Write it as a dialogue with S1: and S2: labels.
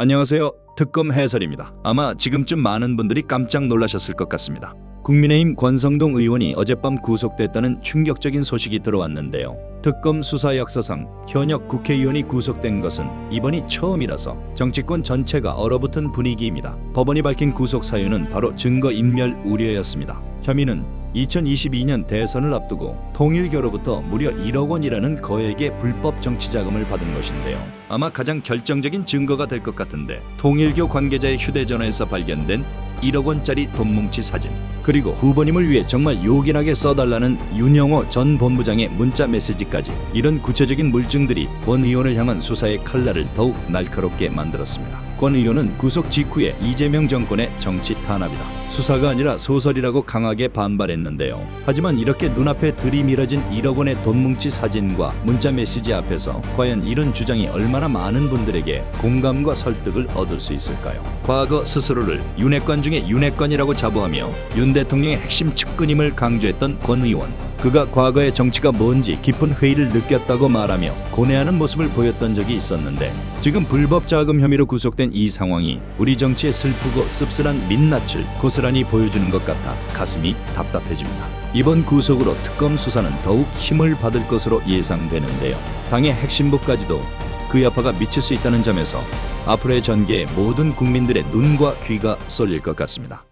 S1: 안녕하세요. 특검 해설입니다. 아마 지금쯤 많은 분들이 깜짝 놀라셨을 것 같습니다. 국민의힘 권성동 의원이 어젯밤 구속됐다는 충격적인 소식이 들어왔는데요. 특검 수사 역사상 현역 국회의원이 구속된 것은 이번이 처음이라서 정치권 전체가 얼어붙은 분위기입니다. 법원이 밝힌 구속 사유는 바로 증거 인멸 우려였습니다. 혐의는 2022년 대선을 앞두고 통일교로부터 무려 1억 원이라는 거액의 불법 정치 자금을 받은 것인데요. 아마 가장 결정적인 증거가 될 것 같은데 통일교 관계자의 휴대전화에서 발견된 1억 원짜리 돈뭉치 사진 그리고 후보님을 위해 정말 요긴하게 써달라는 윤영호 전 본부장의 문자 메시지까지 이런 구체적인 물증들이 권 의원을 향한 수사의 칼날을 더욱 날카롭게 만들었습니다. 권 의원은 구속 직후에 이재명 정권의 정치 탄압이다. 수사가 아니라 소설이라고 강하게 반발했는데요. 하지만 이렇게 눈앞에 들이밀어진 1억 원의 돈뭉치 사진과 문자 메시지 앞에서 과연 이런 주장이 얼마나 많은 분들에게 공감과 설득을 얻을 수 있을까요? 과거 스스로를 윤핵관 중에 윤핵관이라고 자부하며 윤 대통령의 핵심 측근임을 강조했던 권 의원. 그가 과거의 정치가 뭔지 깊은 회의를 느꼈다고 말하며 고뇌하는 모습을 보였던 적이 있었는데 지금 불법 자금 혐의로 구속된 이 상황이 우리 정치의 슬프고 씁쓸한 민낯을 고스란히 보여주는 것 같아 가슴이 답답해집니다. 이번 구속으로 특검 수사는 더욱 힘을 받을 것으로 예상되는데요. 당의 핵심부까지도 그 여파가 미칠 수 있다는 점에서 앞으로의 전개에 모든 국민들의 눈과 귀가 쏠릴 것 같습니다.